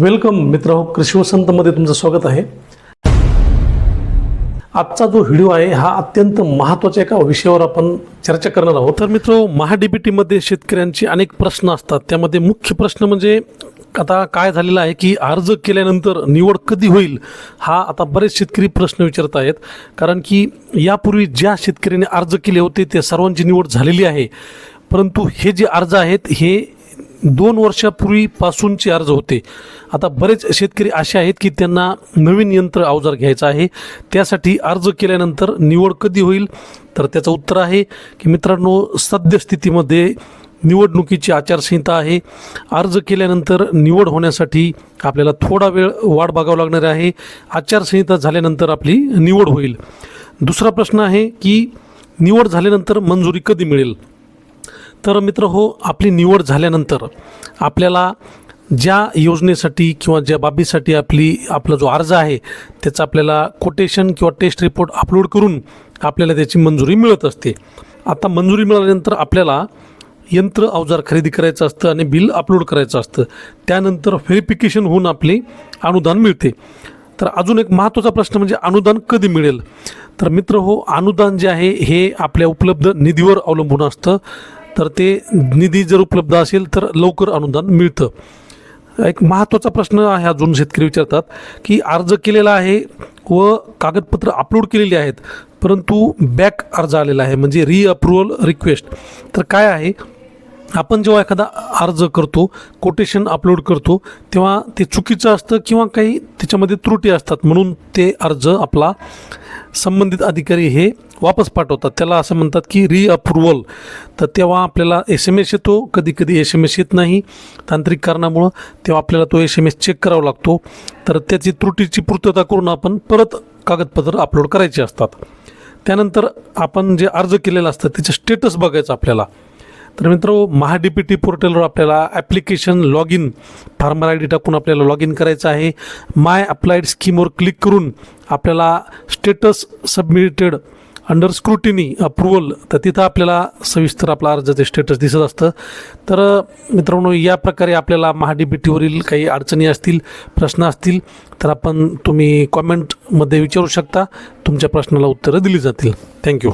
Welcome मित्र कृषी वसंतमध्ये तुमचं स्वागत आहे. आजचा जो व्हिडिओ आहे हा अत्यंत महत्त्वाच्या एका विषयावर आपण चर्चा करणार आहोत. तर मित्र महाडीबीटीमध्ये शेतकऱ्यांचे अनेक प्रश्न असतात. त्यामध्ये मुख्य प्रश्न म्हणजे आता काय झालेलं आहे की अर्ज केल्यानंतर निवड कधी होईल हा आता बरेच शेतकरी प्रश्न विचारत आहेत. कारण की यापूर्वी ज्या शेतकऱ्यांनी अर्ज केले होते त्या सर्वांची निवड झालेली आहे. परंतु हे जे अर्ज आहेत हे दोन वर्षापूर्वीपासूनचे अर्ज होते. आता बरेच शेतकरी असे आहेत की त्यांना नवीन यंत्र अवजार घ्यायचं आहे. त्यासाठी अर्ज केल्यानंतर निवड कधी होईल? तर त्याचं उत्तर आहे की मित्रांनो सद्यस्थितीमध्ये निवडणुकीची आचारसंहिता आहे. अर्ज केल्यानंतर निवड होण्यासाठी आपल्याला थोडा वेळ वाट बघावं लागणार आहे. आचारसंहिता झाल्यानंतर आपली निवड होईल. दुसरा प्रश्न आहे की निवड झाल्यानंतर मंजुरी कधी मिळेल? तर मित्र हो आपली निवड झाल्यानंतर आपल्याला ज्या योजनेसाठी किंवा ज्या बाबीसाठी आपली आपला जो अर्ज आहे त्याचा आपल्याला कोटेशन किंवा टेस्ट रिपोर्ट अपलोड करून आपल्याला त्याची मंजुरी मिळत असते. आता मंजुरी मिळाल्यानंतर आपल्याला यंत्र अवजार खरेदी करायचं असतं आणि बिल अपलोड करायचं असतं. त्यानंतर व्हेरिफिकेशन होऊन आपले अनुदान मिळते. तर अजून एक महत्त्वाचा प्रश्न म्हणजे अनुदान कधी मिळेल? तर मित्र हो अनुदान जे आहे हे आपल्या उपलब्ध निधीवर अवलंबून असतं. तर ते निधी जर उपलब्ध असेल तर लवकर अनुदान मिळतं. एक महत्त्वाचा प्रश्न आहे अजून शेतकरी विचारतात की अर्ज केलेला आहे व कागदपत्र अपलोड केलेली आहेत परंतु बॅक अर्ज आलेला आहे म्हणजे रिअप्रुव्हल रिक्वेस्ट तर काय आहे? आपण जेव्हा एखादा अर्ज करतो कोटेशन अपलोड करतो तेव्हा ते चुकीचं असतं किंवा काही त्याच्यामध्ये त्रुटी असतात म्हणून ते अर्ज आपला संबंधित अधिकारी हे वापस पाठवतात. त्याला असं म्हणतात की रिअप्रुव्हल तर तेव्हा आपल्याला एस एम एस येतो. कधी कधी एस एम एस येत नाही. तांत्रिक कारणामुळं तेव्हा आपल्याला तो एस एम एस चेक करावा लागतो. तर त्याची त्रुटीची पूर्तता करून आपण परत कागदपत्र अपलोड करायचे असतात. त्यानंतर आपण जे अर्ज केलेलं असतं त्याचं स्टेटस बघायचं आपल्याला. तर मित्र महाडीपीटी पोर्टलवर आपल्याला application log in farmer I D टाकून आपल्याला लॉग इन करायचं आहे. माय अप्लाइड स्कीमवर क्लिक करून आपल्याला status submitted under scrutiny approval तर तिथं आपल्याला सविस्तर आपला अर्जाचे स्टेटस दिसत असतं. तर मित्रांनो या प्रकारे आपल्याला महाडीबीटीवरील काही अडचणी असतील प्रश्न असतील तर आपण तुम्ही कॉमेंटमध्ये विचारू शकता. तुमच्या प्रश्नाला उत्तरं दिली जातील. थँक्यू